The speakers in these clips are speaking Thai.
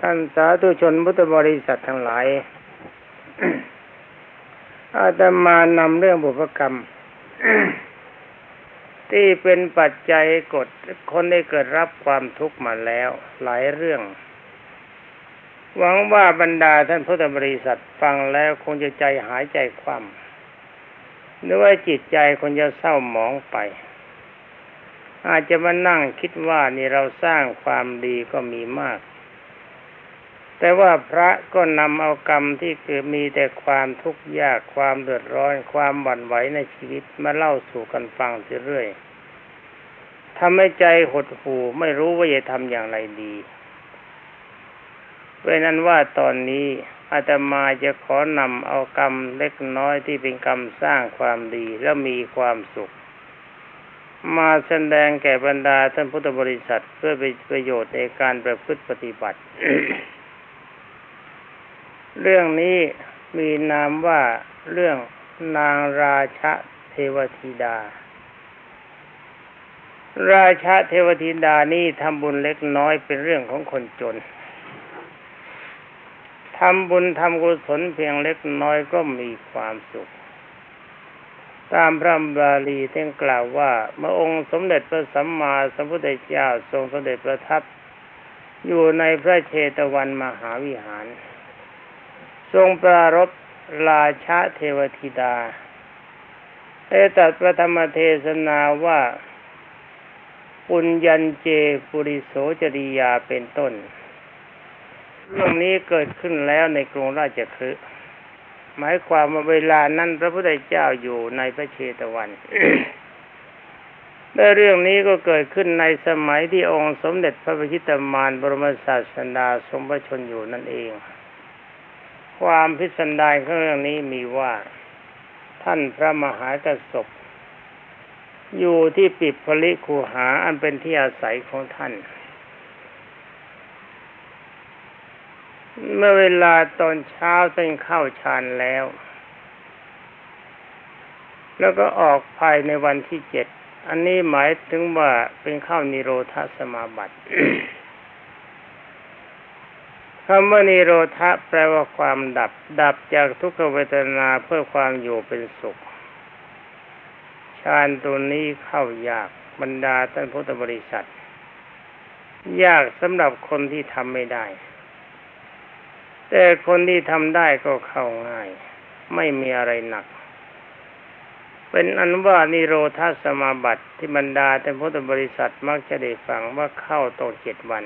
ท่านสาธุชนพุทธบริษัททั้งหลาย อาตมานำเรื่องบุพกรรม ที่เป็นปัจจัยกดคนได้เกิดรับความทุกข์มาแล้ว หลายเรื่อง หวังว่าบรรดาท่านพุทธบริษัทฟังแล้วคงจะใจหายใจคว่ำหรือว่าจิตใจคงจะเศร้าหมองไป อาจจะมานั่งคิดว่านี่เราสร้างความดีก็มีมาก แต่ว่าพระก็นำเอากรรมที่เกิดมีแต่ความทุกข์ยากความเดือดร้อนความหวั่นไหวในชีวิตมาเล่าสู่กันฟังเรื่อยทำให้ใจหดหู่ไม่รู้ว่าจะทำอย่างไรดีเพราะนั้นว่าตอนนี้อาตมาจะขอนำเอากรรมเล็กน้อยที่เป็นกรรมสร้างความดีและมีความสุข มาแสดงแก่บรรดาท่านพุทธบริษัทเพื่อเป็นประโยชน์ในการประพฤติปฏิบัติ เรื่องนี้มีนามว่าเรื่องนางราชเทวธิดา ราชเทวธิดานี่ทำบุญเล็กน้อยเป็นเรื่องของคนจนทำบุญทำกุศลเพียงเล็กน้อยก็มีความสุข ตามพระบาลีท่านกล่าวว่าเมื่อองค์สมเด็จพระสัมมาสัมพุทธเจ้าทรงสมเด็จประทับ อยู่ในพระเชตวันมหาวิหาร ทรงปรารบราชาเทวธิดาได้ตัดพระธรรมเทศนาว่าปุญญันเจปุริโสจริยาเป็นต้น เรื่องนี้เกิดขึ้นแล้วในกรุงราชคฤห์หมายความว่าเวลานั้นพระพุทธเจ้าอยู่ในพระเชตวันและเรื่องนี้ก็เกิดขึ้นในสมัยที่องค์สมเด็จพระพิชิตมารบรมศาสดาทรงพระชนอยู่นั่นเอง ความพิสดารของเรื่องนี้มีว่า ท่านพระมหากริย์อยู่ที่ปิดพลิคูหาอันเป็นที่อาศัยของท่าน เมื่อเวลาตอนเช้าท่านเข้าฌานแล้ว แล้วก็ออกภายในวันที่เจ็ด อันนี้หมายถึงว่าเป็นเข้านิโรธาสมาบัติ คำว่านิโรธาแปลว่าความดับ ดับจากทุกขเวทนาเพื่อความอยู่เป็นสุขฌานตัวนี้เข้ายากบรรดาท่านพุทธบริษัท ยากสำหรับคนที่ทำไม่ได้ แต่คนที่ทำได้ก็เข้าง่าย ไม่มีอะไรหนัก เป็นอันว่านิโรธาสมาบัติที่บรรดาแต่พุทธบริษัทมักจะได้ฟังว่าเข้าตรงเจ็ดวัน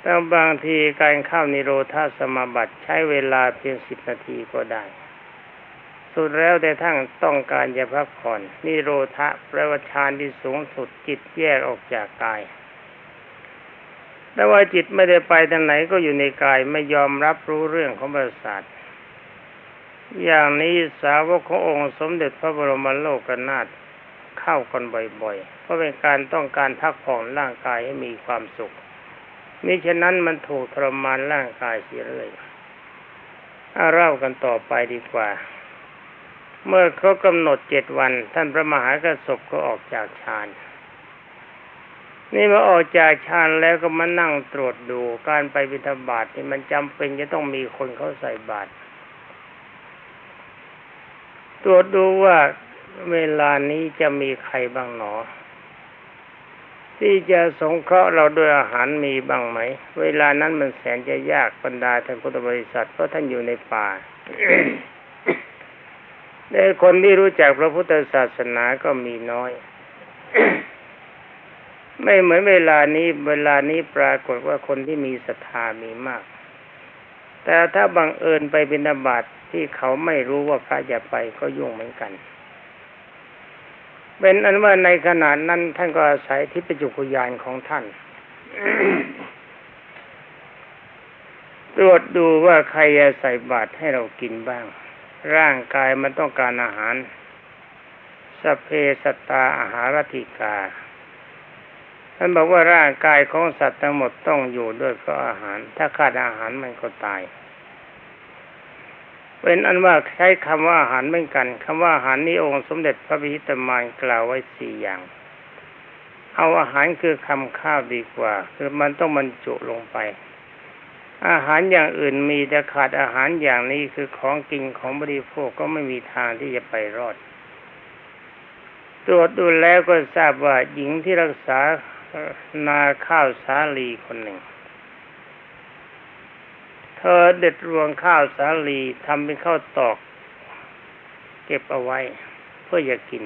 แต่บางทีการเข้านิโรธาสมาบัติใช้เวลาเพียงสิบนาทีก็ได้ สุดแล้วแต่ทั้งต้องการจะพักผ่อนนิโรธะแปลว่าฌานที่สูงสุดจิตแยกออกจากกายแต่ว่าจิตไม่ได้ไปทางไหนก็อยู่ในกายไม่ยอมรับรู้เรื่องของประสาทอย่างนี้สาวกขององค์สมเด็จพระบรมโลกนาถเข้ากันบ่อยๆ เพราะเป็นการต้องการพักผ่อนร่างกายให้มีความสุข มิฉะนั้นมันถูกทรมานร่างกายเสียเลยเอาเล่ากันต่อไปดีกว่า เมื่อเขากำหนดเจ็ดวัน ท่านพระมหากริย์ก็ออกจากฌานนี่มาออกจากฌานแล้วก็มานั่งตรวจดูการไปบิณฑบาตนี่มันจำเป็นจะต้องมีคนเขาใส่บาตรตรวจดูว่าเวลานี้จะมีใครบ้างหนอ ที่จะสงเคราะห์เราด้วยอาหารมีบ้างไหม เวลานั้นมันแสนจะยากบรรดาท่านพุทธบริษัทเพราะท่านอยู่ในป่าแต่คนที่รู้จักพระพุทธศาสนาก็มีน้อย ไม่เหมือนเวลานี้ เวลานี้ปรากฏว่าคนที่มีศรัทธามีมาก แต่ถ้าบังเอิญไปบิณฑบาตที่เขาไม่รู้ว่าพระจะไปก็ยุ่งเหมือนกัน เป็นอันว่าในขณะนั้นท่านก็อาศัยทิพจุกุยานของท่านตรวจดูว่าใครจะใส่บาตรให้เรากินบ้าง ร่างกายมันต้องการอาหารสเพสตาอาหารติกาท่านบอกว่าร่างกายของสัตว์ทั้งหมดต้องอยู่ด้วยเพราะอาหาร ถ้าขาดอาหารมันก็ตาย เป็นอันว่าใช้คำว่าอาหารเหมือนกันคำว่าอาหารนี้องค์สมเด็จพระพิชิตมารกล่าวไว้สี่อย่าง เอาอาหารคือคำข้าวดีกว่า คือมันต้องบรรจุลงไป อาหารอย่างอื่นมีแต่ขาดอาหารอย่างนี้คือของกินของบริโภคก็ไม่มีทางที่จะไปรอด ตรวจดูแล้วก็ทราบว่าหญิงที่รักษานาข้าวสาลีคนหนึ่ง เธอเด็ดรวงข้าวสาลีทำเป็นข้าวตอก เก็บเอาไว้ เพื่อจะกิน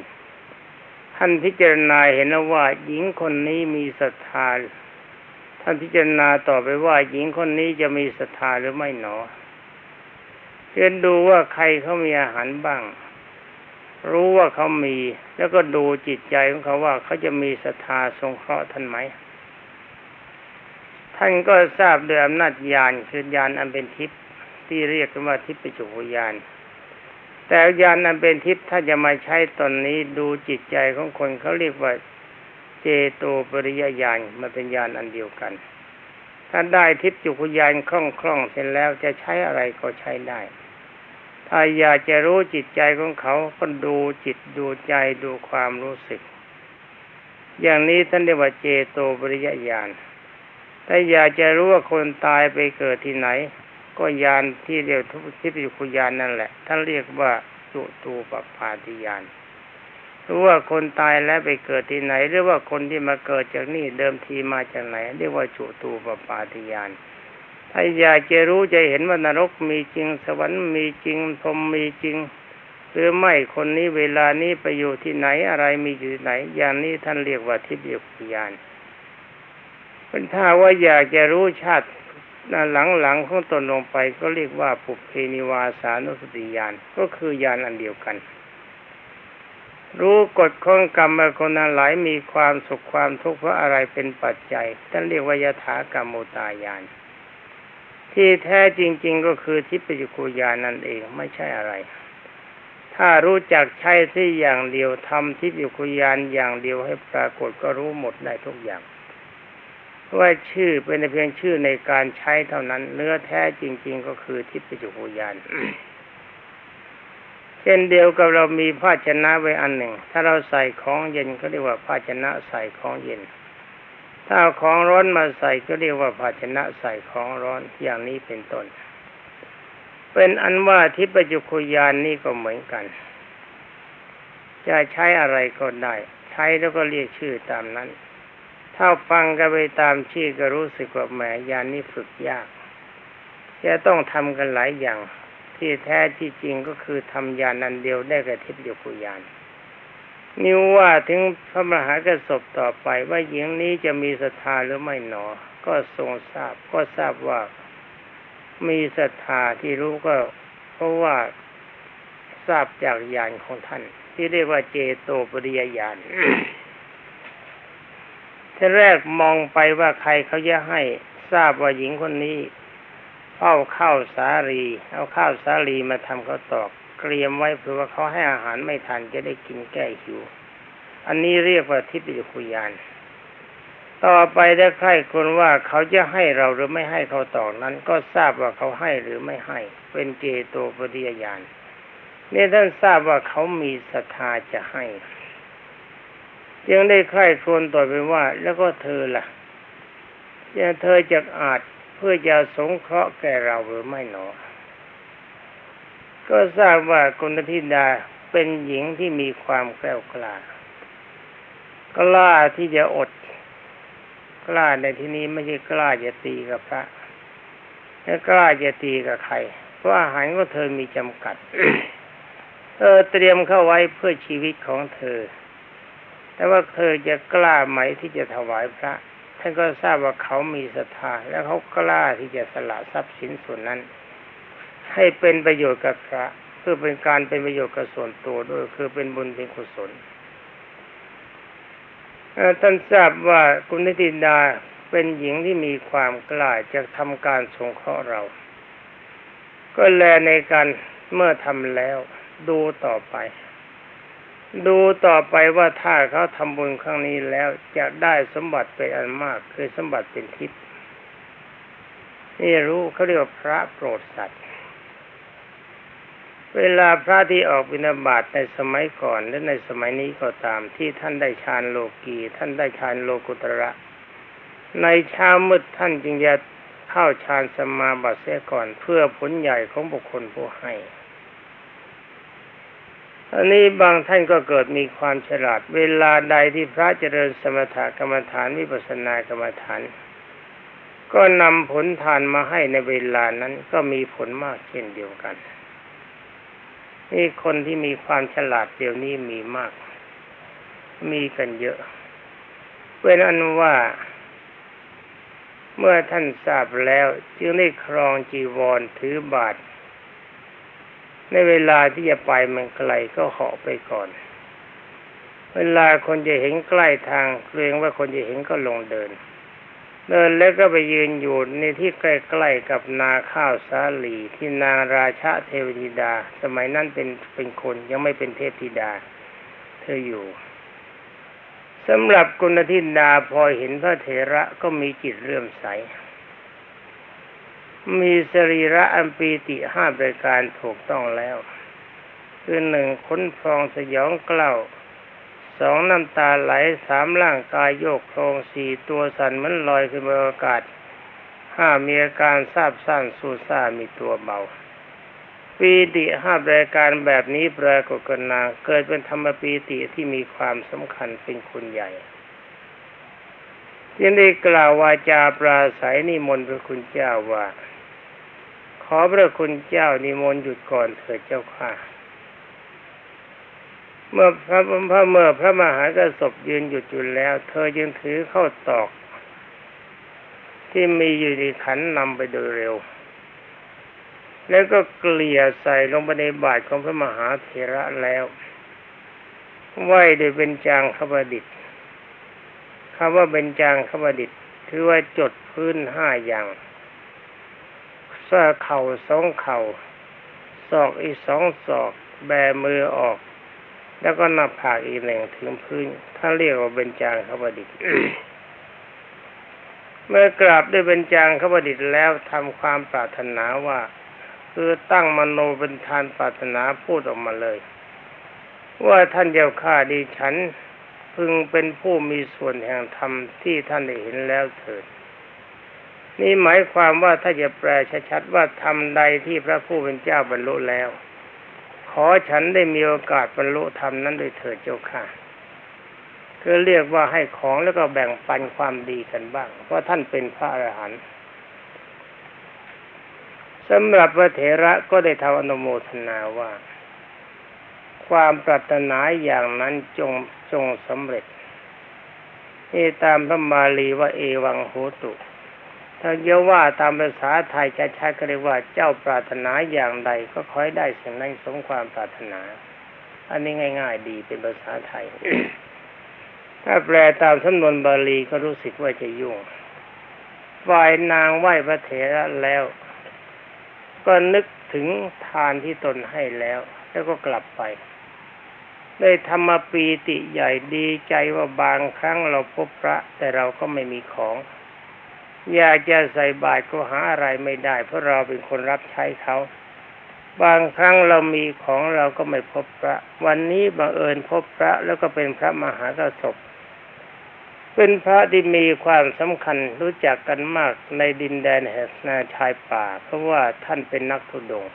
ท่านพิจารณาเห็นแล้วว่า หญิงคนนี้มีศรัทธาท่านพิจารณาต่อไปว่า หญิงคนนี้จะมีศรัทธาหรือไม่หนอเรียนดูว่าใครเขามีอาหารบ้าง รู้ว่าเขามี แล้วก็ดูจิตใจของเขาว่าเขาจะมีศรัทธาสงเคราะห์ท่านไหม ท่านก็ทราบโดยอำนาจญาณคือญาณอันเป็นทิพย์ที่เรียกกันว่าทิพย์ปจจุบญาณแต่ญาณอันเป็นทิพย์ถ้าจะมาใช้ตอนนี้ดูจิตใจของคนเขาเรียกว่าเจโตปริยญาณมันเป็นญาณอันเดียวกัน ถ้าได้ทิพย์จุกญาณคล่องคล่องเสร็จแล้วจะใช้อะไรก็ใช้ได้ ถ้าอยากจะรู้จิตใจของเขาก็ดูจิตดูใจดูความรู้สึก อย่างนี้ท่านเรียกว่าเจโตปริยญาณ ถ้าอยากจะรู้ว่าคนตายไปเกิดที่ไหน ก็ยานที่เรียกทุกทิพยุคุยานนั่นแหละท่านเรียกว่าจุตูปปาติยานรู้ว่าคนตายแล้วไปเกิดที่ไหน หรือว่าคนที่มาเกิดจากนี่เดิมทีมาจากไหน เรียกว่าจุตูปปาติยานถ้าอยากจะรู้จะเห็นว่านรกมีจริงสวรรค์มีจริงพรมมีจริง หรือไม่คนนี้เวลานี้ไปอยู่ที่ไหนอะไรมีอยู่ที่ไหน อย่างนี้ท่านเรียกว่าทิพยคุยาน ถ้าว่าอยากจะรู้ชาติหลังๆของตนลงไปก็เรียกว่าปุเพนิวาสานุสติญาณก็คือยานอันเดียวกัน รู้กฎของกรรมคนนั้นหลายมีความสุขความทุกข์เพราะอะไรเป็นปัจจัยท่านเรียกว่ายถากรรมโมตายานที่แท้จริง ๆ ก็คือทิพยคุยานนั่นเองไม่ใช่อะไร ถ้ารู้จักใช้ที่อย่างเดียวทำทิพยคุยานอย่างเดียวให้ปรากฏก็รู้หมดได้ทุกอย่าง ว่าชื่อเป็นเพียงชื่อในการใช้เท่านั้น เนื้อแท้จริง ๆ ก็คือทิพยคุยานเช่นเดียวกับเรามีภาชนะไว้อันหนึ่ง ถ้าเราใส่ของเย็นก็เรียกว่าภาชนะใส่ของเย็น ถ้าเอาของร้อนมาใส่ก็เรียกว่าภาชนะใส่ของร้อนอย่างนี้เป็นต้น เป็นอันว่าทิพยคุยานนี่ก็เหมือนกัน จะใช้อะไรก็ได้ ใช้แล้วก็เรียกชื่อตามนั้น ถ้าฟังกันไปตามชื่อก็รู้สึกว่าแหมยานนี้ฝึกยาก จะต้องทำกันหลายอย่าง ที่แท้ที่จริงก็คือทำยานนันเดียวได้กับทิพยคุยานนิวว่าถึงพระมหากระสบต่อไปว่าหญิงนี้จะมีศรัทธาหรือไม่หนอ ก็ทรงทราบก็ทราบว่ามีศรัทธาที่รู้ก็ เพราะว่าทราบจากญาณของท่าน ที่เรียกว่าเจโตปริยญาณ ทีแรกมองไปว่าใครเขาจะให้ทราบว่าหญิงคนนี้เอาข้าวสาลี เอาข้าวสาลีมาทำข้าวตอกเตรียมไว้เพื่อว่าเขาให้อาหารไม่ทันจะได้กินแก้หิว อันนี้เรียกว่าทิพยคุยาน ต่อไปได้ใครคนว่าเขาจะให้เราหรือไม่ให้เขาตอกนั้น ก็ทราบว่าเขาให้หรือไม่ให้ เป็นเจโตปฏิยานนี่ท่านทราบว่าเขามีศรัทธาจะให้ ยังได้ใคร่ครวญต่อไปว่า แล้วก็เธอล่ะจะเธอจะอาจเพื่อจะสงเคราะห์แก่เราหรือไม่หนอ ก็ทราบว่ากุณธิดาเป็นหญิงที่มีความแกล้วกล้ากล้าที่จะอด กล้าในที่นี้ไม่ใช่กล้าจะตีกับพระและกล้าจะตีกับใคร เพราะอาหารของเธอมีจำกัด เธอเตรียมเข้าไว้เพื่อชีวิตของเธอ แต่ว่าเธอจะกล้าไหมที่จะถวายพระ ท่านก็ทราบว่าเขามีศรัทธาแล้วเขากล้าที่จะสละทรัพย์สินส่วนนั้น ให้เป็นประโยชน์กับพระเพื่อเป็นการเป็นประโยชน์กับส่วนตัวด้วย คือเป็นบุญเป็นกุศลท่านทราบว่ากุณนิติดาเป็นหญิงที่มีความกล้าจะทำการสงเคราะห์เรา ก็แลในการเมื่อทำแล้วดูต่อไป ดูต่อไปว่าถ้าเขาทำบุญครั้งนี้แล้วจะได้สมบัติเป็นอันมากคือสมบัติเป็นทิพย์นี่รู้เขาเรียกว่าพระโปรดสัตว์ เวลาพระที่ออกบิณฑบาตในสมัยก่อนและในสมัยนี้ก็ตามที่ท่านได้ฌานโลกีท่านได้ฌานโลกุตระ ในเช้ามืดท่านจึงจะเข้าฌานสมาบัติเสียก่อนเพื่อผลใหญ่ของบุคคลผู้ให้ อันนี้บางท่านก็เกิดมีความฉลาด เวลาใดที่พระเจริญสมถกรรมฐานวิปัสสนากรรมฐาน ก็นำผลทานมาให้ในเวลานั้นก็มีผลมากเช่นเดียวกัน นี่คนที่มีความฉลาดเดี๋ยวนี้มีมาก มีกันเยอะเป็นอันว่า เมื่อท่านทราบแล้ว จึงได้ครองจีวรถือบาท ในเวลาที่จะไปมันไกลก็เหาะไปก่อน เวลาคนจะเห็นใกล้ทางเกรงว่าคนจะเห็นก็ลงเดิน เดินแล้วก็ไปยืนอยู่ในที่ใกล้ๆกับนาข้าวสาลีที่นางราชาเทวธิดา สมัยนั้นเป็นเป็นคนยังไม่เป็นเทพธิดา เธออยู่สำหรับกุณฑินดาพอเห็นพระเถระก็มีจิตเรื่มใส มีสรีระอันปีติห้าประการถูกต้องแล้ว คือหนึ่งค้นฟองสยองเกล้าสองน้ำตาไหลสามร่างกายโยกโครงสี่ตัวสั่นมันลอยขึ้นบนอากาศห้ามีอาการทราบสั้นสูซ่ามีตัวเบาปีติห้ารายการแบบนี้ปรากฏกันนาเกิดเป็นธรรมปีติที่มีความสำคัญเป็นคุณใหญ่ยังได้กล่าววาจาปราศัยนิมนต์พระคุณเจ้าว่า อพระคุณเจ้านิมนต์หยุดก่อนเถิดเจ้าค่ะ เมื่อพระพระเมื่อพระมหากระสบยืนหยุดอยู่แล้ว เธอจึงถือเข้าตอก ที่มีอยู่ในขันนำไปโดยเร็ว แล้วก็เกลี่ยใส่ลงไปในบาทของพระมหาเถระแล้วไหวโดยเป็นจางขบดิษคำว่าเป็นจางขบดิษคือว่าจดพื้นห้าอย่าง สะเข่าสองเข่าศอกอีกสองศอก แบมือออก แล้วก็น้าผากอีกหนึ่งถึงพื้น ถ้าเรียกว่าเป็นจางขบดิษฐ์เมื่อกราบด้วยเป็นจางขบดิษฐ์แล้วทำความปรารถนาว่า คือตั้งมโนเป็นทานปรารถนาพูดออกมาเลย ว่าท่านเจ้าข้าดีฉัน พึงเป็นผู้มีส่วนแห่งธรรมที่ท่านได้เห็นแล้วเถิด นี่หมายความว่าถ้าจะแปลชัดๆว่าธรรมใดที่พระผู้เป็นเจ้าบรรลุแล้ว ขอฉันได้มีโอกาสบรรลุธรรมนั้นโดยเถิดเจ้าค่ะคือเรียกว่าให้ของแล้วก็แบ่งปันความดีกันบ้าง เพราะท่านเป็นพระอรหันต์สำหรับพระเถระก็ได้ทำอนุโมทนาว่า ความปรารถนาอย่างนั้นจงจงสำเร็จนี่ตามพระมาลีว่าเอวังโหตุ ถ้าเยาว่าตามภาษาไทยชัดๆก็เรียกว่าเจ้าปรารถนาอย่างใดก็คอยได้สิ่งนั้นสมความปรารถนา อันนี้ง่าย ๆ ดีเป็นภาษาไทย ถ้าแปลตามสำนวนบาลีก็รู้สึกว่าจะยุ่งฝ่ายนางไหวพระเถระแล้ว ก็นึกถึงทานที่ตนให้แล้ว แล้วก็กลับไปได้ธรรมปีติใหญ่ดีใจว่าบางครั้งเราพบพระ แต่เราก็ไม่มีของ อยากจะใส่บาตรก็หาอะไรไม่ได้ เพราะเราเป็นคนรับใช้เขาบางครั้งเรามีของเราก็ไม่พบพระ วันนี้บังเอิญพบพระแล้วก็เป็นพระมหากระสบเป็นพระที่มีความสำคัญรู้จักกันมากในดินแดนแห่งนาชายป่า เพราะว่าท่านเป็นนักทุดง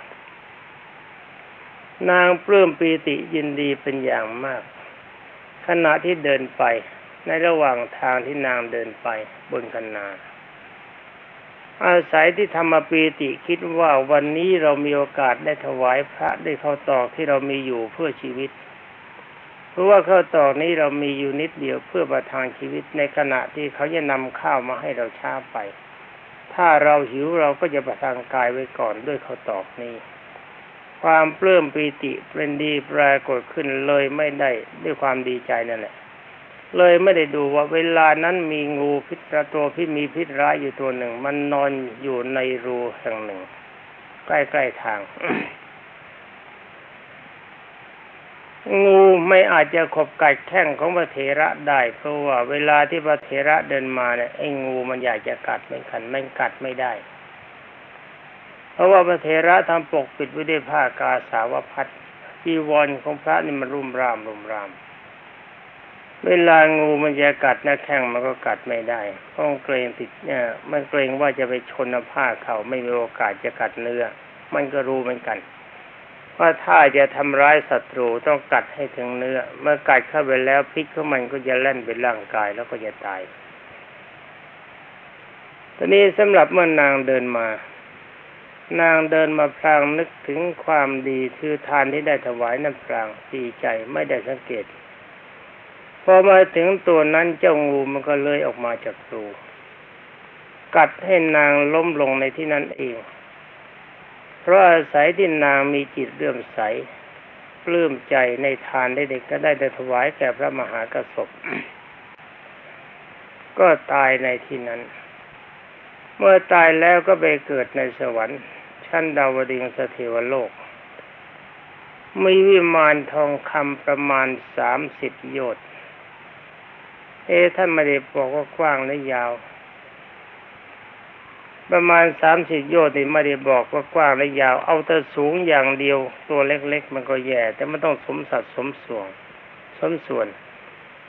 นางปลื้มปีติยินดีเป็นอย่างมาก ขณะที่เดินไปในระหว่างทางที่นางเดินไปบนคันนา อาศัยที่ธรรมปีติคิดว่าวันนี้เรามีโอกาสได้ถวายพระได้เข้าตอกที่เรามีอยู่เพื่อชีวิต เพราะว่าข้าวตอกนี้เรามีอยู่นิดเดียวเพื่อประทังชีวิตในขณะที่เขาจะนำข้าวมาให้เราช้าไป ถ้าเราหิวเราก็จะประทังกายไว้ก่อนด้วยข้าวตอกนี้ ความเปลื้มปีติเป็นดีปรากฏขึ้นเลยไม่ได้ด้วยความดีใจนั่นแหละ เลยไม่ได้ดูว่าเวลานั้นมีงูพิษตัวพิษมีพิษร้ายอยู่ตัวหนึ่ง มันนอนอยู่ในรูแห่งหนึ่ง ใกล้ๆทาง งูไม่อาจจะขบกัดแข้งของพระเถระได้เพราะว่าเวลาที่พระเถระเดินมาเนี่ยไอ้งูมันอยากจะกัดไม่ขันไม่กัดไม่ได้ เพราะว่าพระเถระทำปกปิดไว้ด้วยผ้ากาสาวพัดจีวรของพระนี่มันรุ่มรามรุ่มราม เวลางูมันจะกัดน้าแข้งมันก็กัดไม่ได้เพราะเกรงติดเนี่ยมันเกรงว่าจะไปชนผ้าเขาไม่มีโอกาสจะกัดเนื้อ มันก็รู้เหมือนกัน ว่าถ้าจะทำร้ายศัตรูต้องกัดให้ถึงเนื้อ เมื่อกัดเข้าไปแล้วพิษของมันก็จะแล่นไปร่างกายแล้วก็จะตายตอนนี้สำหรับเมื่อนางเดินมา นางเดินมาพลางนึกถึงความดีคือทานที่ได้ถวายน้ำพลางดีใจไม่ได้สังเกต พอมาถึงตัวนั้นเจ้างูมันก็เลยออกมาจากรูกัดให้นางล้มลงในที่นั้นเอง เพราะอาศัยที่นางมีจิตเลื่อมใสปลื้มใจในทานได้เด็กก็ได้ได้ถวายแก่พระมหากษัตริย์ก็ตายในที่นั้น เมื่อตายแล้วก็ไปเกิดในสวรรค์ ชั้นดาวดึงสเทวโลก มีวิมานทองคำประมาณสามสิบโยชน์ เอ๊ท่านไม่ได้บอกว่ากว้างหรือยาว ประมาณสามสิบโยชน์นี่ไม่ได้บอกว่ากว้างหรือยาว เอาแต่สูงอย่างเดียว ตัวเล็กๆ มันก็แย่ แต่มันต้องสมสัดสมส่วน สมส่วน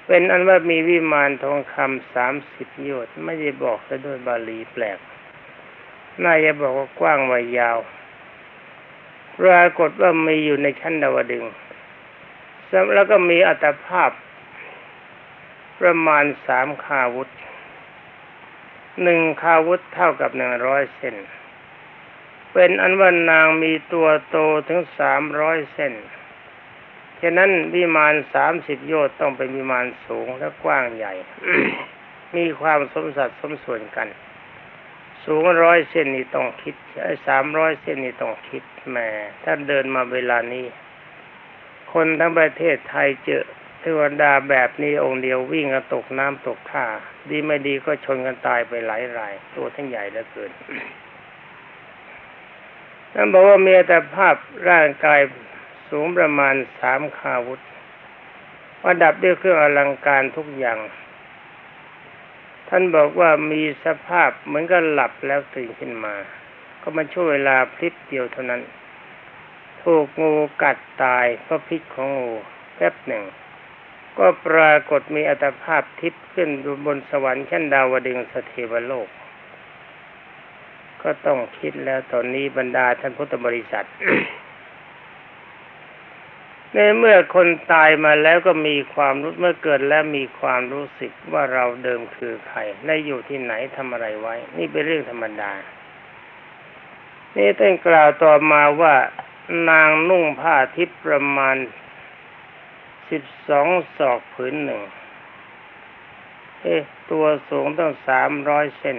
เป็นอันว่ามีวิมานทองคำสามสิบโยชน์ไม่ได้บอกแต่ด้วยบาลีแปลก น่าจะบอกว่ากว้างว่ายาวปรากฏว่ามีอยู่ในชั้นดาวดึงส์แล้วก็มีอัตภาพ ประมาณสามคาวุธหนึ่งคาวุธเท่ากับหนึ่งร้อยเซนเป็นอันว่านางมีตัวโตถึงสามร้อยเซนฉะนั้นวิมานสามสิบโยชน์ต้องเป็นวิมานสูงและกว้างใหญ่ มีความสมสัดสมส่วนกัน สูงร้อยเส้นนี่ต้องคิดสามร้อยเส้นนี่ต้องคิดแหมถ้าเดินมาเวลานี้ คนทั้งประเทศไทยเจอ ทวดาแบบนี้องค์เดียววิ่งกันตกน้ำตกท่า ดีไม่ดีก็ชนกันตายไปหลายราย ตัวทั้งใหญ่เหลือเกินนั่นบอกว่ามีแต่ภาพร่างกายสูงประมาณสามคาวุธประดับด้วยเครื่องอลังการทุกอย่าง ท่านบอกว่ามีสภาพเหมือนกับหลับแล้วตื่นขึ้นมา ก็มาช่วงเวลาพลิบเดียวเท่านั้น ถูกงูกัดตายเพราะพิษของงูแป๊บหนึ่ง ก็ปรากฏมีอัตภาพทิพย์ขึ้นบนสวรรค์ชั้นดาวดึงสเทวโลก ก็ต้องคิดแล้วตอนนี้บรรดาท่านพุทธบริษัท ในเมื่อคนตายมาแล้วก็มีความรู้เมื่อเกิดแล้วมีความรู้สึกว่าเราเดิมคือใครและอยู่ที่ไหนทำอะไรไว้ นี่เป็นเรื่องธรรมดา นี่ต้องกล่าวต่อมาว่านางนุ่งผ้าทิพย์ประมาณ สิบสองศอกผืนหนึ่ง เอ๊ะ ตัวสูงต้องสามร้อยเซน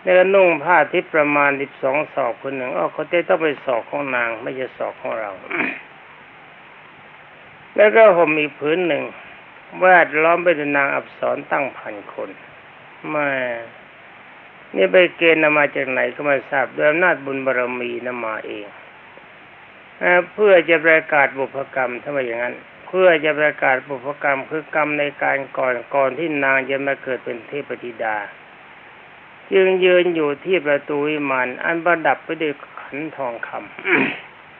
แล้วก็นุ่งผ้าทิพย์ประมาณสิบสองศอกผืนหนึ่งอ๋อเขาจะต้องไปศอกของนาง ไม่ใช่ศอกของเรา แล้วก็ห่มอีกผืนหนึ่งแวดล้อมไปด้วยนางอับสรตั้งพันคนมานี่ไปเกณฑ์นำมาจากไหนก็ไม่ทราบด้วยอำนาจบุญบารมีนำมาเอง เพื่อจะประกาศบุพกรรมทำไมอย่างนั้น เพื่อจะประกาศบุพกรรมคือกรรมในการก่อนก่อนที่นางจะมาเกิดเป็นเทพธิดา จึงยืนอยู่ที่ประตูวิมานอันประดับไปด้วยขันทองค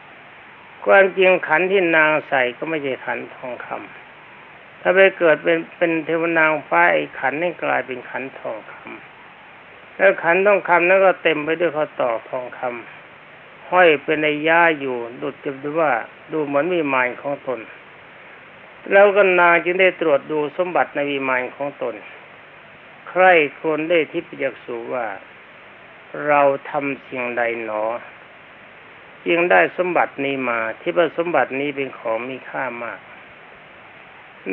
ำความจริงขันที่นางใส่ก็ไม่ใช่ขันทองคำถ้าไปเกิดเป็นเป็นเทวนางฟ้าไอ้ขันนี่กลายเป็นขันทองคำแล้วขันทองคำนั้นก็เต็มไปด้วยข้อต่อทองคำ ห้อยเป็นในย่าอยู่ดุดจะดูว่าดูเหมือนวิมานของตน แล้วก็นางจึงได้ตรวจดูสมบัติในวิมานของตน ใครควรได้ทิพยากสูว่า เราทำสิ่งใดหนอจึงได้สมบัตินี้มาที่ว่าสมบัตินี้เป็นของมีค่ามาก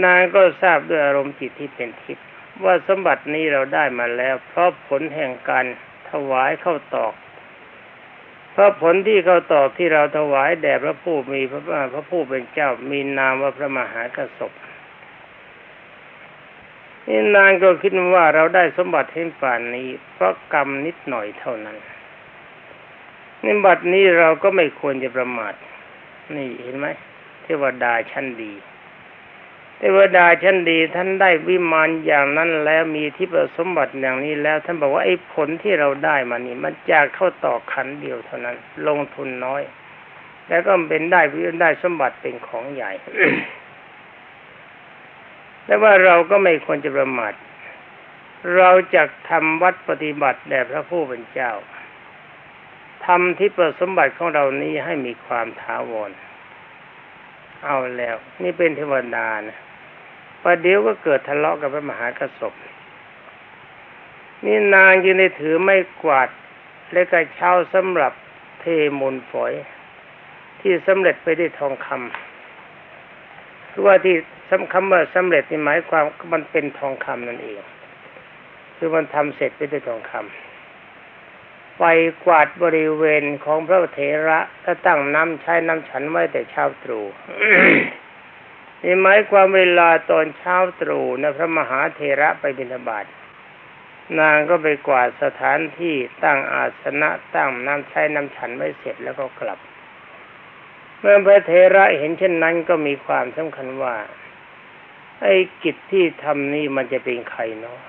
นางก็ทราบด้วยอารมณ์จิตที่เป็นทิพย์ว่าสมบัตินี้เราได้มาแล้ว เพราะผลแห่งการถวายเข้าตอก พราะผลที่เขาตอกที่เราถวายแด่พระผู้มีพระพระผู้เป็นเจ้ามีนามว่าพระมหากริย์นี่นางก็คิดว่าเราได้สมบัติเห็นป่านนี้ เพราะกรรมนิดหน่อยเท่านั้นนี่บัดนี้เราก็ไม่ควรจะประมาทนี่เห็นไหมเทวดาชั้นดี เทวดาชั้นดีท่านได้วิมานอย่างนั้นแล้วมีที่ประสมบัติอย่างนี้แล้ว ท่านบอกว่าไอ้ผลที่เราได้มานี่ มันจากเข้าต่อขันเดียวเท่านั้น ลงทุนน้อย แล้วก็เป็นได้วิได้สมบัติเป็นของใหญ่แต่ว่าเราก็ไม่ควรจะประมาทเราจะทำวัดปฏิบัติแด่พระผู้เป็นเจ้าทำที่ประสมบัติของเรานี้ให้มีความถาวร เอาแล้ว นี่เป็นเทวดานะ ประเดี๋ยวก็เกิดทะเลาะกับพระมหากระสบนี่นางยังได้ถือไม่กวาดและกระเช้าสำหรับเทมนฝอย ที่สำเร็จไปด้วยทองคำคือว่าที่สำคำว่าสำเร็จนี่หมายความมันเป็นทองคำนั่นเอง คือมันทำเสร็จไปด้วยทองคำไปกวาดบริเวณของพระเถระถ้าตั้งน้ำใช้น้ำฉันไว้แต่เช้าตรู่ นี่หมายความเวลาตอนเช้าตรู่นะพระมหาเถระไปบิณฑบาตนางก็ไปกวาดสถานที่ตั้งอาสนะตั้งน้ำใช้น้ำฉันไว้เสร็จแล้วก็กลับ เมื่อพระเถระเห็นเช่นนั้นก็มีความสำคัญว่า ไอ้กิจที่ทำนี่มันจะเป็นใครเนาะ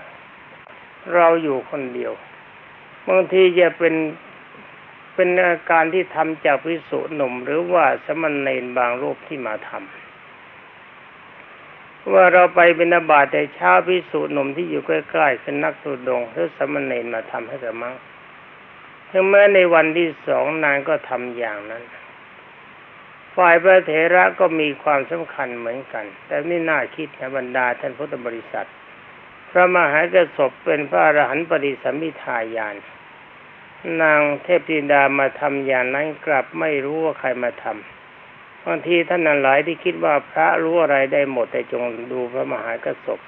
เราอยู่คนเดียวบางทีจะเป็นเป็นอาการที่ทำจากวิสุหนุ่มหรือว่าสมณเณรบางรูปที่มาทำ ว่าเราไปบินาบาตแต่เช้าพิสูจน์หนุ่มที่อยู่ใกล้ๆคือนักตุดงหรือสมณเณรมาทำให้กับมั้งถึงแม้ในวันที่สองนางก็ทำอย่างนั้น ฝ่ายพระเถระก็มีความสำคัญเหมือนกัน แต่นี่น่าคิดนะบรรดาท่านพุทธบริษัท พระมหากระสบเป็นพระอรหันต์ปริสัมมิทายาน นางเทพธิดามาทำอย่างนั้นกลับไม่รู้ว่าใครมาทำ บางทีท่านนั้นหลายที่คิดว่าพระรู้อะไรได้หมดแต่จงดูพระมหากระสบ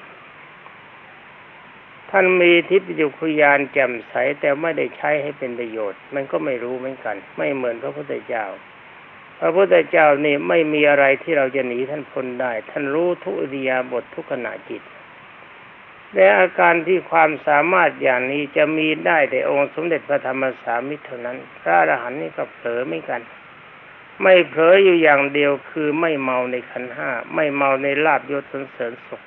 ท่านมีทิพยุคุยานแจ่มใสแต่ไม่ได้ใช้ให้เป็นประโยชน์ มันก็ไม่รู้เหมือนกัน ไม่เหมือนพระพุทธเจ้า พระพุทธเจ้านี่ไม่มีอะไรที่เราจะหนีท่านพ้นได้ ท่านรู้ทุกอิริยาบถททุกขณะจิตและอาการที่ความสามารถอย่างนี้จะมีได้แต่องค์สมเด็จพระธรรมสามิตรเท่านั้น พระอรหันต์นี่ก็เผลอไม่กัน ไม่เผลออยู่อย่างเดียวคือไม่เมาในขันห้าไม่เมาในลาบยศสนเสริญสุข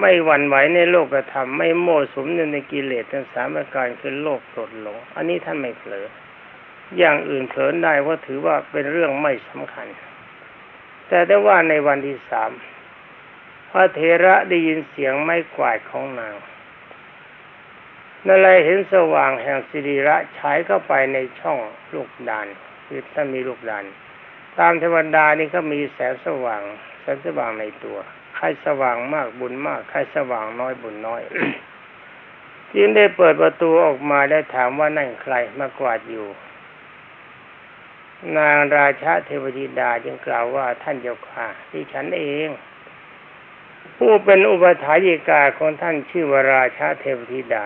ไม่หวั่นไหวในโลกธรรมไม่โม่สมในกิเลสทั้งสามประการคือโลภโกรธหลง อันนี้ท่านไม่เผลอ อย่างอื่นเผลอได้ว่าถือว่าเป็นเรื่องไม่สำคัญ แต่ได้ว่าในวันที่สามพระเทระได้ยินเสียงไม้กวาดของนางนั่นเลยเห็นสว่างแห่งสิริระฉายเข้าไปในช่องลูกดาน คือถ้านมีลูกดันตามเทวดานี่ก็มีแสงสว่างแสงสว่างในตัว ใครสว่างมากบุญมาก ใครสว่างน้อยบุญน้อยจึงได้เปิดประตูออกมาได้ถามว่านั่นใครมากวาดอยู่ นางราชาเทวธิดาจึงกล่าวว่าท่านเจ้าค่ะที่ฉันเอง ผู้เป็นอุปถายิกาของท่านชื่อวราชาเทวธิดา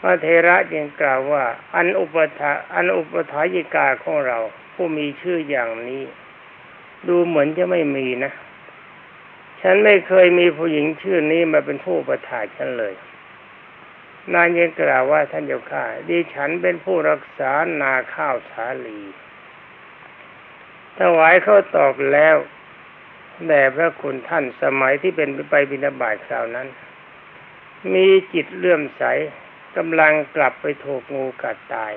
พระเทระจึงกล่าวว่า อันอุปถาอันอุปถายิกาของเรา ผู้มีชื่ออย่างนี้ ดูเหมือนจะไม่มีนะ ฉันไม่เคยมีผู้หญิงชื่อนี้มาเป็นผู้ประทาฉันเลย นางยังกล่าวว่าท่านเจ้าข้าดิฉันเป็นผู้รักษานาข้าวสาลีถวายเข้าตอกแล้วแด่พระคุณท่านสมัยที่เป็นไปบินาบาตคราวนั้น มีจิตเลื่อมใส กำลังกลับไปถูกงูกัดตาย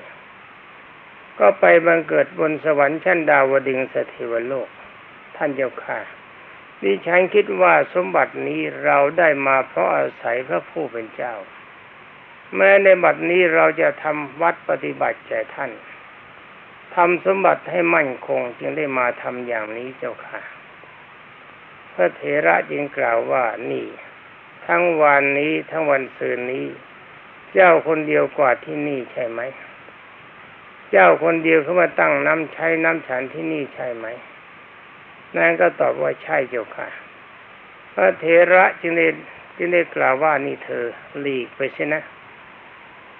ก็ไปบังเกิดบนสวรรค์ชั้นดาวดึงสถิวโลก ท่านเจ้าค่ะดิฉันคิดว่าสมบัตินี้เราได้มาเพราะอาศัยพระผู้เป็นเจ้า แม้ในบัดนี้เราจะทำวัดปฏิบัติแก่ท่านทำสมบัติให้มั่นคงจึงได้มาทำอย่างนี้เจ้าค่ะ พระเถระจึงกล่าวว่านี่ ทั้งวันนี้ทั้งวันซืนนี้ เจ้าคนเดียวกว่าที่นี่ใช่ไหม เจ้าคนเดียวเขามาตั้งน้ำใช้น้ำฉันที่นี่ใช่ไหมนางก็ตอบว่าใช่เจ้าค่ะ พระเถระจึงได้จึงได้กล่าวว่านี่เธอหลีกไปใช่นะ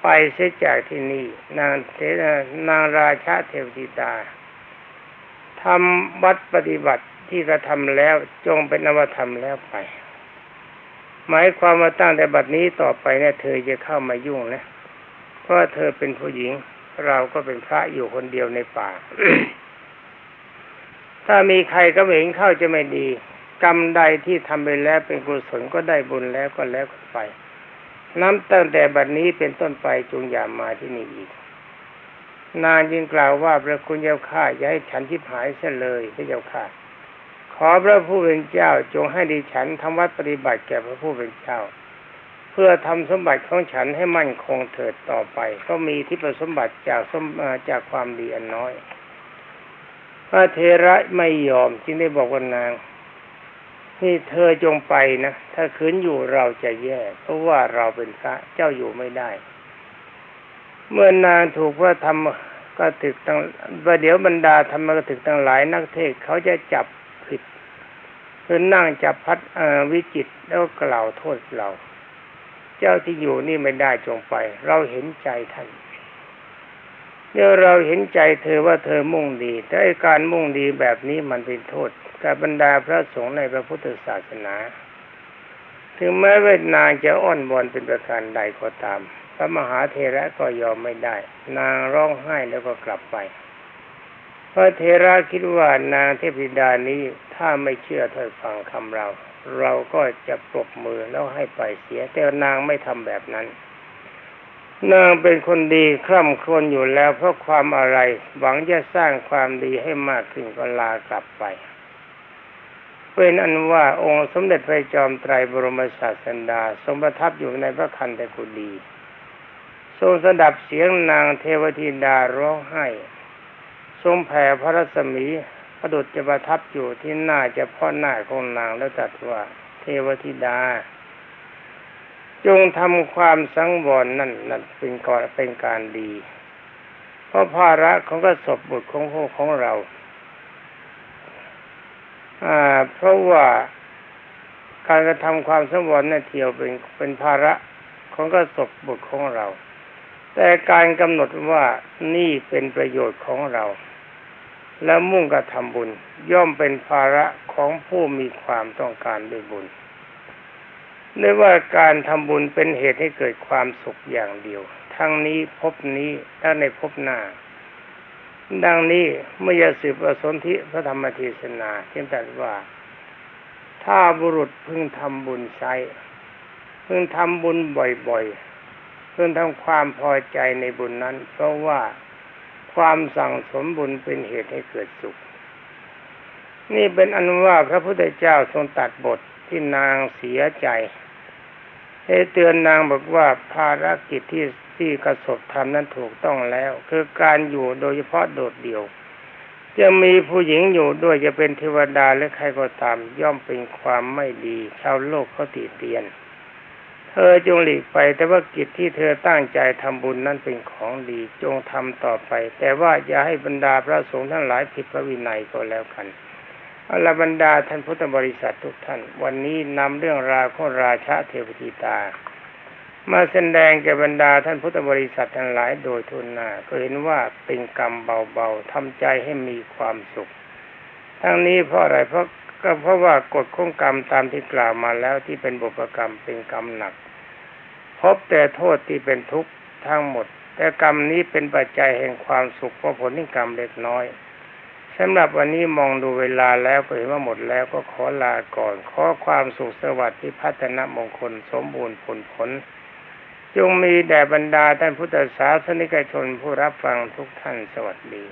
ไปเสียจากที่นี่ นางเทนางราชาเทวดิตาทำวัดปฏิบัติที่กระทำแล้วจงเป็นนวธรรมแล้วไป หมายความว่าตั้งแต่บัดนี้ต่อไปเนี่ยเธอจะเข้ามายุ่งนะเพราะเธอเป็นผู้หญิง เราก็เป็นพระอยู่คนเดียวในป่า ถ้ามีใครก็เห็นเข้าจะไม่ดี กรรมใดที่ทำไปแล้วเป็นกุศลก็ได้บุญแล้วก็แล้วไปน้ำตั้งแต่บัดนี้เป็นต้นไปจงอย่ามาที่นี่อีก นานยิงกล่าวว่าพระคุณเจ้าข้าอย่าให้ฉันทิพหายเสียเลยพระเจ้าข้า ขอพระผู้เป็นเจ้าจงให้ดิฉันทำวัดปฏิบัติแก่พระผู้เป็นเจ้า เพื่อทำสมบัติของฉันให้มั่นคงเถิดต่อไป ก็มีที่ประสมบัติจากสมจากความดีอันน้อย พระเทระไม่ยอมจึงได้บอกว่านางนี่เธอจงไปนะ ถ้าคืนอยู่เราจะแย่เพราะว่าเราเป็นพระเจ้าอยู่ไม่ได้ เมื่อนางถูกพระธรรมก็ถึกตั้งประเดี๋ยวบรรดาธรรมกถึกตั้งหลายนักเทศเขาจะจับ คือนั่งจับพัดวิจิตแล้วกล่าวโทษเรา เจ้าที่อยู่นี่ไม่ได้จงไป เราเห็นใจท่านเมื่อเราเห็นใจเธอว่าเธอมุ่งดีแต่การมุ่งดีแบบนี้มันเป็นโทษกับบรรดาพระสงฆ์ในพระพุทธศาสนา ถึงแม้เวนนางจะอ้อนวอนเป็นประการใดก็ตาม พระมหาเทระก็ยอมไม่ได้ นางร้องไห้แล้วก็กลับไปพระเทระคิดว่านางเทพธิดานี้ถ้าไม่เชื่อถ้อยฟังคำเรา เราก็จะปรบมือแล้วให้ไปเสีย แต่นางไม่ทำแบบนั้น นางเป็นคนดีคร่ำครวญอยู่แล้วเพราะความอะไร หวังจะสร้างความดีให้มากขึ้นก็ลากลับไปเป็นอันว่าองค์สมเด็จพระจอมไตรบรมศาสดาทรงประทับอยู่ในพระคันธกุฎีทรงสดับเสียงนางเทวธิดาร้องไห้ ทรงแผ่พระรัศมี ประดุจจะประทับอยู่ที่หน้าจะพ่อหน้าของนางแล้วตรัสว่า เทวธิดา จงทำความสังวรนั่นนั่นเป็นก่อนเป็นการดี เพราะภาระของกสบบุตรของพวกของเราเพราะว่าการกระทำความสมบูรณ์เนี่ยเที่ยวเป็นเป็นภาระของกสบบุตรของเรา แต่การกำหนดว่านี่เป็นประโยชน์ของเรา และมุ่งกระทำบุญ ย่อมเป็นภาระของผู้มีความต้องการด้วยบุญเนื่อว่าการทำบุญเป็นเหตุให้เกิดความสุขอย่างเดียว ทั้งนี้พบนี้และในพบหน้า ดังนี้เมื่อจะสืบประสนธิพระธรรมเทศนาเช่นแต่ว่า ถ้าบุรุษพึงทำบุญใช้พึงทำบุญบ่อยๆพึงทำความพอใจในบุญนั้น เพราะว่า ความสั่งสมบุญเป็นเหตุให้เกิดสุข นี่เป็นอนุว่าพระพุทธเจ้าทรงตัดบทที่นางเสียใจให้เตือนนางบอกว่าภารกิจที่ที่กระสบทำนั้นถูกต้องแล้ว คือการอยู่โดยเฉพาะโดดเดี่ยว จะมีผู้หญิงอยู่ด้วยจะเป็นเทวดาหรือใครก็ตามย่อมเป็นความไม่ดี ชาวโลกเขาติเตียน เธอจงหลีกไป แต่ว่ากิจที่เธอตั้งใจทำบุญนั้นเป็นของดี จงทำต่อไป แต่ว่าอย่าให้บรรดาพระสงฆ์ทั้งหลายผิดพระวินัยก็แล้วกันอลบรรดาท่านพุทธบริษัททุกท่าน วันนี้นำเรื่องราวของราชาเทวทิตา มาแสดงแก่บรรดาท่านพุทธบริษัททั้งหลายโดยทุนหน้าก็เห็นว่าเป็นกรรมเบาๆทำใจให้มีความสุข ทั้งนี้เพราะอะไรเพราะ ก็เพราะว่ากฎของกรรมตามที่กล่าวมาแล้วที่เป็นบุพกรรมเป็นกรรมหนัก พบแต่โทษที่เป็นทุกข์ทั้งหมด แต่กรรมนี้เป็นปัจจัยแห่งความสุขเพราะผลที่กรรมเล็กน้อยสำหรับวันนี้มองดูเวลาแล้วก็เห็นว่าหมดแล้วก็ขอลาก่อน ขอความสุขสวัสดิ์ที่พัฒนามงคลสมบูรณ์ผลผล จงมีแด่บรรดาท่านพุทธศาสนิกชนผู้รับฟังทุกท่านสวัสดี